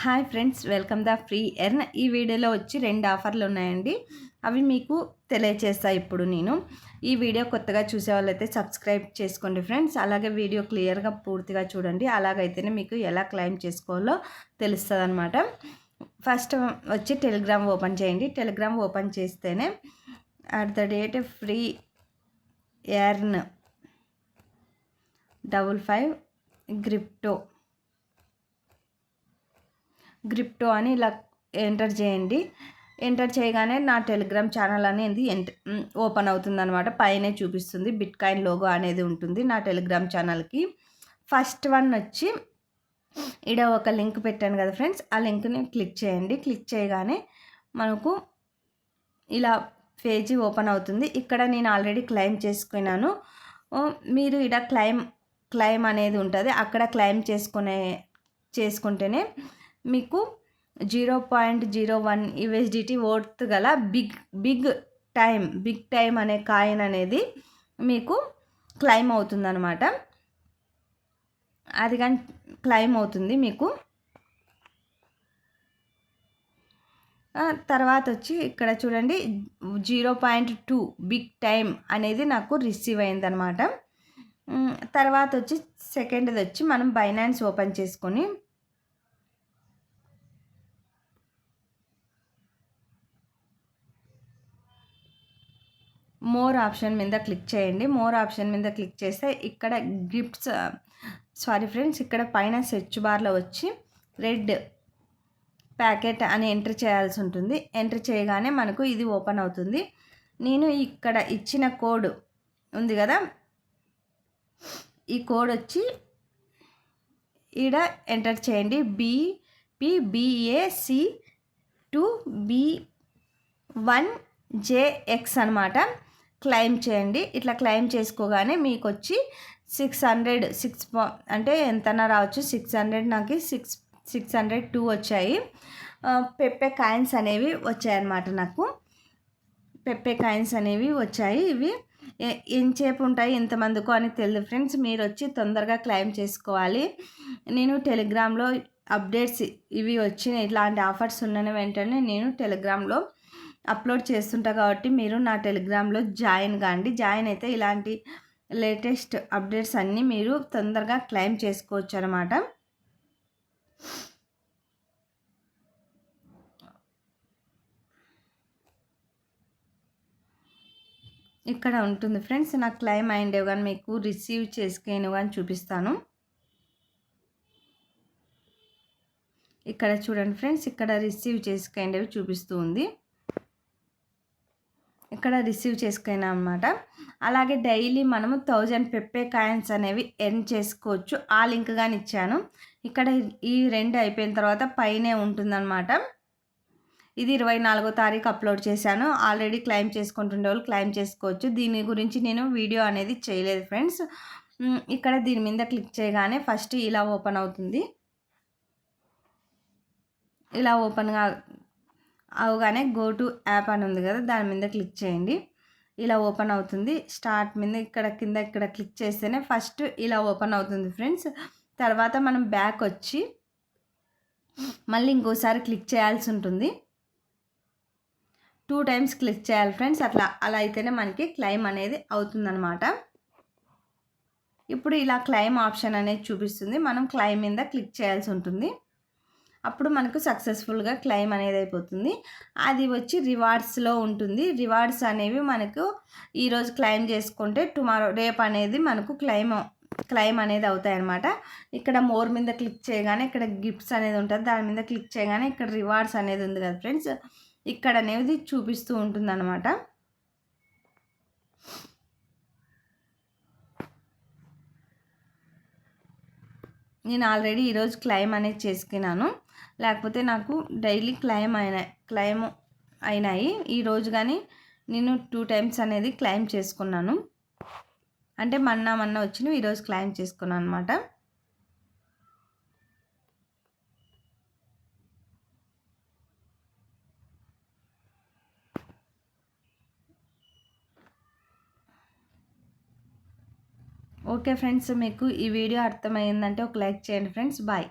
Hi friends welcome the free earn. ఈ వీడియోలో వచ్చి రెండు ఆఫర్లు ఉన్నాయండి. అవి మీకు తెలియచేస్తా ఇప్పుడు నేను. ఈ వీడియో కొత్తగా చూసే వాళ్ళైతే సబ్స్క్రైబ్ చేసుకోండి ఫ్రెండ్స్. అలాగే వీడియో క్లియర్గా పూర్తిగా చూడండి. అలాగైతేనే మీకు ఎలా క్లెయిమ్ చేసుకోవాలో తెలుస్తుంది అనమాట ఫస్ట్ వచ్చి టెలిగ్రామ్ ఓపెన్ చేయండి. టెలిగ్రామ్ ఓపెన్ చేస్తేనే at the date free earn double five crypto crypto అని ఇలా ఎంటర్ చేయండి. ఎంటర్ చేయగానే నా టెలిగ్రామ్ ఛానల్ అనేది ఓపెన్ అవుతుంది అనమాట పైనే చూపిస్తుంది. బిట్ కాయిన్ లోగో అనేది ఉంటుంది నా టెలిగ్రామ్ ఛానల్కి. ఫస్ట్ వన్ వచ్చి ఇడ ఒక లింక్ పెట్టాను కదా ఫ్రెండ్స్. ఆ లింక్ని క్లిక్ చేయండి. క్లిక్ చేయగానే మనకు ఇలా పేజీ ఓపెన్ అవుతుంది. ఇక్కడ నేను ఆల్రెడీ క్లెయిమ్ చేసుకున్నాను. మీరు ఇక్కడ క్లెయిమ్ క్లెయిమ్ అనేది ఉంటుంది. అక్కడ క్లెయిమ్ చేసుకునే చేసుకుంటేనే మీకు zero point zero one USDT worth గల big big time big time అనే కాయిన్ అనేది మీకు క్లైమ్ అవుతుందన్నమాట. అది కానీ క్లైమ్ అవుతుంది మీకు. తర్వాత వచ్చి ఇక్కడ చూడండి zero point two big time అనేది నాకు రిసీవ్ అయిందనమాట తర్వాత వచ్చి సెకండ్ది వచ్చి మనం బైనాన్స్ ఓపెన్ చేసుకొని మోర్ ఆప్షన్ మీద క్లిక్ చేయండి. మోర్ ఆప్షన్ మీద క్లిక్ చేస్తే ఇక్కడ గిఫ్ట్స్ సారీ ఫ్రెండ్స్ ఇక్కడ పైన సెర్చ్ బార్లో వచ్చి రెడ్ ప్యాకెట్ అని ఎంటర్ చేయాల్సి ఉంటుంది. ఎంటర్ చేయగానే మనకు ఇది ఓపెన్ అవుతుంది. నేను ఇక్కడ ఇచ్చిన కోడ్ ఉంది కదా? ఈ కోడ్ వచ్చి ఈడ ఎంటర్ చేయండి. BPBAC two B one JX అనమాట. క్లెయిమ్ చేయండి. ఇట్లా క్లెయిమ్ చేసుకోగానే మీకు వచ్చి సిక్స్ హండ్రెడ్ సిక్స్ అంటే ఎంతనా రావచ్చు. సిక్స్ హండ్రెడ్ నాకు సిక్స్ సిక్స్ హండ్రెడ్ టూ వచ్చాయి. పెప్పే కాయిన్స్ అనేవి వచ్చాయన్నమాట నాకు. పెప్పే కాయిన్స్ అనేవి వచ్చాయి. ఇవి ఎంతసేపు ఉంటాయి ఎంతమందికో అని తెలియదు ఫ్రెండ్స్. మీరు వచ్చి తొందరగా క్లెయిమ్ చేసుకోవాలి. నేను టెలిగ్రామ్లో అప్డేట్స్ ఇవి వచ్చిన ఇట్లాంటి ఆఫర్స్ ఉన్న వెంటనే నేను టెలిగ్రామ్లో అప్లోడ్ చేస్తుంటా కాబట్టి మీరు నా టెలిగ్రామ్లో జాయిన్ కాండి. జాయిన్ అయితే ఇలాంటి లేటెస్ట్ అప్డేట్స్ అన్నీ మీరు తొందరగా క్లెయిమ్ చేసుకోవచ్చు అనమాట ఇక్కడ ఉంటుంది ఫ్రెండ్స్ నాకు క్లైమ్ అయిండేవి కానీ మీకు రిసీవ్ చేసుకేను కానీ చూపిస్తాను. ఇక్కడ చూడండి ఫ్రెండ్స్ ఇక్కడ రిసీవ్ చేసుకేండేవి చూపిస్తూ ఉంది. ఇక్కడ రిసీవ్ చేసుకున్నాం అనమాట అలాగే డైలీ మనము థౌజండ్ పెప్పే కాయిన్స్ అనేవి ఎర్న్ చేసుకోవచ్చు. ఆ లింక్ కానీ ఇచ్చాను. ఇక్కడ ఈ రెండు అయిపోయిన తర్వాత పైనే ఉంటుందన్నమాట. ఇది ఇరవై నాలుగో తారీఖు అప్లోడ్ చేశాను. ఆల్రెడీ క్లైమ్ చేసుకుంటుండే వాళ్ళు క్లైమ్ చేసుకోవచ్చు. దీని గురించి నేను వీడియో అనేది చేయలేదు ఫ్రెండ్స్. ఇక్కడ దీని మీద క్లిక్ చేయగానే ఫస్ట్ ఇలా ఓపెన్ అవుతుంది. ఇలా ఓపెన్గా అవగానే గో టు యాప్ అని ఉంది కదా దాని మీద క్లిక్ చేయండి. ఇలా ఓపెన్ అవుతుంది. స్టార్ట్ మీద ఇక్కడ కింద ఇక్కడ క్లిక్ చేస్తేనే ఫస్ట్ ఇలా ఓపెన్ అవుతుంది ఫ్రెండ్స్. తర్వాత మనం బ్యాక్ వచ్చి మళ్ళీ ఇంకోసారి క్లిక్ చేయాల్సి ఉంటుంది. టూ టైమ్స్ క్లిక్ చేయాలి ఫ్రెండ్స్. అట్లా అలా అయితేనే మనకి క్లైమ్ అనేది అవుతుందన్నమాట. ఇప్పుడు ఇలా క్లైమ్ ఆప్షన్ అనేది చూపిస్తుంది. మనం క్లైమ్ మీద క్లిక్ చేయాల్సి ఉంటుంది. అప్పుడు మనకు సక్సెస్ఫుల్గా క్లెయిమ్ అనేది అయిపోతుంది. అది వచ్చి రివార్డ్స్లో ఉంటుంది. రివార్డ్స్ అనేవి మనకు ఈరోజు క్లెయిమ్ చేసుకుంటే టుమారో రేపు అనేది మనకు క్లెయిమ్ క్లెయిమ్ అనేది అవుతాయి అనమాట ఇక్కడ మోర్ మీద క్లిక్ చేయగానే ఇక్కడ గిఫ్ట్స్ అనేది ఉంటుంది. దాని మీద క్లిక్ చేయగానే ఇక్కడ రివార్డ్స్ అనేది ఉంది కదా ఫ్రెండ్స్. ఇక్కడ అనేది చూపిస్తూ ఉంటుందన్నమాట. నేను ఆల్రెడీ ఈరోజు క్లెయిమ్ అనేది చేసుకున్నాను. లేకపోతే నాకు డైలీ క్లైమ్ అయిన క్లెయిమ్ అయినాయి. ఈరోజు కానీ నేను టూ టైమ్స్ అనేది క్లెయిమ్ చేసుకున్నాను. అంటే మన్నా మన్నా వచ్చినవి ఈరోజు క్లెయిమ్ చేసుకున్నాను అనమాట ఓకే ఫ్రెండ్స్ మీకు ఈ వీడియో అర్థమైందంటే ఒక లైక్ చేయండి ఫ్రెండ్స్. బాయ్.